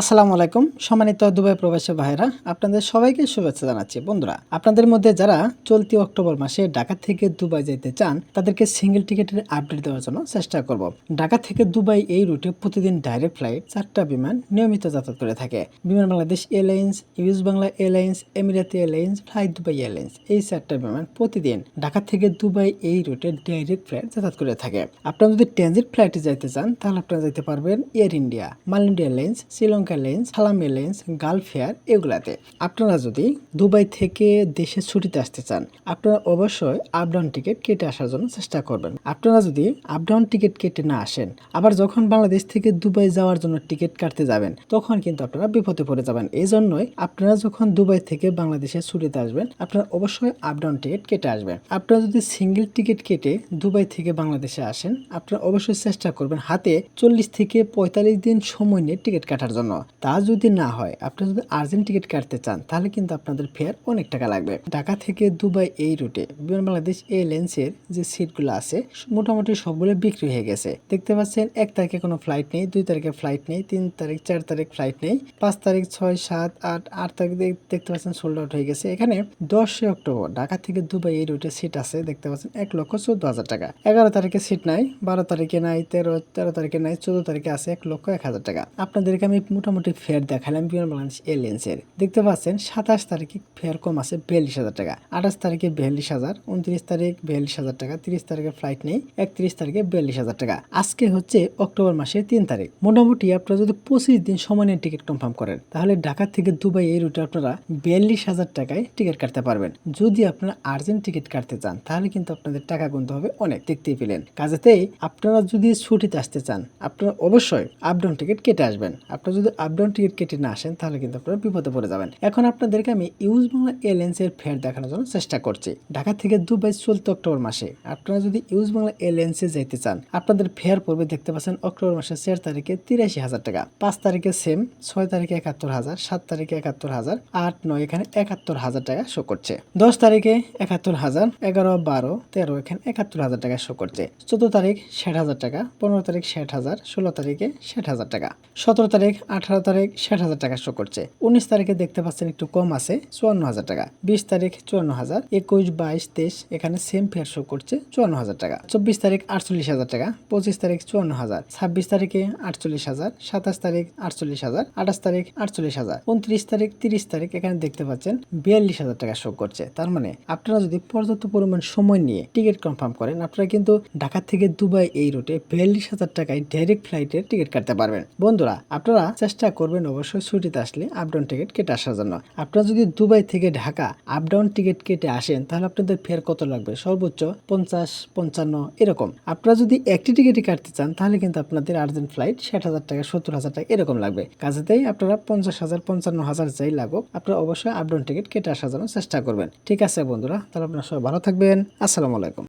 আসসালামু আলাইকুম, সম্মানিত দুবাই প্রবাসী ভাইরা আপনাদের সবাইকে শুভেচ্ছা জানাচ্ছি। বন্ধুরা, আপনাদের মধ্যে যারা চলতি অক্টোবর মাসে ঢাকা থেকে দুবাই যেতে চান, তাদেরকে সিঙ্গেল টিকিটের আপডেট দেওয়ার জন্য চেষ্টা করব। ঢাকা থেকে দুবাই এই রুটে প্রতিদিন ডাইরেক্ট ফ্লাইট চারটা বিমান নিয়মিত যাতায়াত করে থাকে। Biman Bangladesh airlines, US Bangla airlines, Emirati airlines fly Dubai airlines, এই চারটা বিমান প্রতিদিন ঢাকা থেকে দুবাই এই রুটে ডাইরেক্ট ফ্লাইট যাতায়াত করে থাকে। আপনারা যদি ট্রানজিট ফ্লাইটে যাইতে চান, তাহলে আপনারা যেতে পারবেন air India মালয়েন্ডিয়া airlines, Sri Lanka airlines Salam airlines Gulf air এগুলাতে। আপনারা যদি দুবাই থেকে দেশে ছুটিতে আসতে চান, আপনারা অবশ্যই আপ ডাউন টিকিট কেটে আসার জন্য চেষ্টা করবেন। আপনারা যদি আপ ডাউন টিকিট কেটে না আসেন, আবার যখন বাংলাদেশ থেকে দুবাই যাওয়ার জন্য টিকিট কাটতে যাবেন, তখন কিন্তু আপনারা বিপদে পড়ে যাবেন। এই জন্যই আপনারা যখন দুবাই থেকে বাংলাদেশে ছুটিতে আসবেন, আপনারা অবশ্যই আপ ডাউন টিকিট কেটে আসবেন। আপনারা যদি সিঙ্গেল টিকিট কেটে দুবাই থেকে বাংলাদেশে আসেন, আপনারা অবশ্যই চেষ্টা করবেন হাতে চল্লিশ থেকে পঁয়তাল্লিশ দিন সময় নিয়ে টিকিট কাটার জন্য। তা যদি না হয়, আপনি যদি আর্জেন্ট টিকিট কাটতে চান, তাহলে কিন্তু আপনাদের ফেয়ার অনেক টাকা লাগবে। ঢাকা থেকে দুবাই এই রুটে বিমান বাংলাদেশ এয়ারলাইন্সের যে সিটগুলো আছে, মোটামুটি সবগুলো বিক্রি হয়ে গেছে। দেখতে পাচ্ছেন, এক তারিখে কোনো ফ্লাইট নেই, দুই তারিখে ফ্লাইট নেই, তিন তারিখ, চার তারিখ ফ্লাইট নেই, পাঁচ তারিখ, ছয়, সাত, আট আট তারিখ দেখ- দেখতে পাচ্ছেন সোল্ড আউট হয়ে গেছে। এখানে দশই অক্টোবর, ঢাকা থেকে দুবাই এই রুটে সিট আছে, দেখতে পাচ্ছেন, এক লক্ষ চোদ্দ হাজার টাকা। এগারো তারিখে সিট নাই, বারো তারিখে নাই, তেরো তেরো তারিখে নাই, চোদ্দ তারিখে আছে, এক লক্ষ এক হাজার টাকা। আপনাদেরকে আমি মোটামুটি ফেয়ার দেখালাম বিমান বাংলাদেশ এয়ারলাইন্সের দেখতে পাচ্ছেন, সাতাশ তারিখে ফেয়ার কম আছে বিয়াল্লিশ হাজার টাকা। আঠাশ তারিখে বিয়াল্লিশ হাজার উনত্রিশ তারিখ বিয়াল্লিশ হাজার টাকা, তিরিশ তারিখে ফ্লাইট নেই, একত্রিশ তারিখে বিয়াল্লিশ হাজার টাকা। আজকে হচ্ছে অক্টোবর মাসের তিন তারিখ। মোটামুটি আপনারা যদি পঁচিশ দিন সময় নিয়ে টিকিট কনফার্ম করেন, তাহলে ঢাকা থেকে দুবাই এই রুটে আপনারা বিয়াল্লিশ হাজার টাকায় টিকিট কাটতে পারবেন। যদি আপনারা আর্জেন্ট টিকিট কাটতে চান, তাহলে কিন্তু আপনাদের টাকা গুনতে হবে অনেক। দেখতেই পেলেন। কাজেতেই আপনারা যদি ছুটিতে আসতে চান, আপনারা অবশ্যই আপডাউন টিকিট কেটে আসবেন। আপনারা যদি আপডাউন টিকিট কেটে না আসেন, তাহলে কিন্তু আপনারা বিপদে পড়ে যাবেন। এখন আপনাদেরকে আমি ইউজ বাংলা এয়ারলাইন্সের ফেয়ার দেখানোর জন্য চেষ্টা করছি। ঢাকা থেকে দুবাই চলতি অক্টোবর মাসে। আপনারা যদি ইউজ বাংলা এয়ারলাইন্সে যেতে চান, আপনাদের ফেয়ার পড়বে দেখতে পাচ্ছেন অক্টোবর মাসের চার তারিখে তিরাশি হাজার টাকা, পাঁচ তারিখে সেম ছয় তারিখে একাত্তর হাজার, সাত তারিখে একাত্তর হাজার, আট, নয় এখানে একাত্তর হাজার টাকা শো করছে। দশ তারিখে একাত্তর হাজার, এগারো, বারো, তেরো এখানে একাত্তর হাজার টাকা শো করছে। চোদ্দ তারিখ ষাট হাজার টাকা, পনেরো তারিখ ষাট হাজার, ষোলো তারিখে ষাট হাজার টাকা। সতেরো তারিখ আঠারো তারিখ ষাট হাজার টাকা শো করছে। উনিশ তারিখে দেখতে পাচ্ছেন একটু কম আছে, চুয়ান্ন হাজার টাকা। বিশ তারিখ চুয়ান্ন হাজার, একুশ, বাইশ, তেইশ, এখানে সেম ফেয়ার শো করছে চুয়ান্ন হাজার টাকা। চব্বিশ তারিখ আটচল্লিশ হাজার টাকা, পঁচিশ তারিখ চুয়ান্ন হাজার, ছাব্বিশ তারিখে আটচল্লিশ হাজার, সাতাশ তারিখ আটচল্লিশ হাজার, আঠাশ তারিখ আটচল্লিশ হাজার, উনত্রিশ তারিখ তিরিশ তারিখ এখানে দেখতে পাচ্ছেন বিয়াল্লিশ হাজার টাকা শো করছে। তার মানে আপনারা যদি পর্যাপ্ত পরিমাণ সময় নিয়ে টিকিট কনফার্ম করেন, আপনারা কিন্তু ঢাকা থেকে দুবাই এই রুটে বিয়াল্লিশ হাজার টাকায় ডাইরেক্ট ফ্লাইটের টিকিট কাটতে পারবেন। বন্ধুরা, আপনারা চেষ্টা করবেন অবশ্যই ছুটিতে আসলে আপডাউন টিকিট কেটে আসার জন্য। আপনারা যদি দুবাই থেকে ঢাকা আপডাউন টিকিট কেটে আসেন, তাহলে আপনাদের ফেয়ার কত লাগবে? সর্বোচ্চ পঞ্চাশ, পঞ্চান্ন, এরকম। আপনারা যদি একটি টিকিটই কাটতে চান, তাহলে কিন্তু আপনাদের আর্জেন্ট ফ্লাইট ষাট হাজার টাকা, সত্তর হাজার টাকা, এরকম লাগবে। কাজেতেই আপনারা পঞ্চাশ হাজার, পঞ্চান্ন হাজার যাই লাগুক, আপনারা অবশ্যই আপডাউন টিকিট কেটে আসার জন্য চেষ্টা করবেন। ঠিক আছে বন্ধুরা, তাহলে আপনারা সবাই ভালো থাকবেন। আসসালামু আলাইকুম।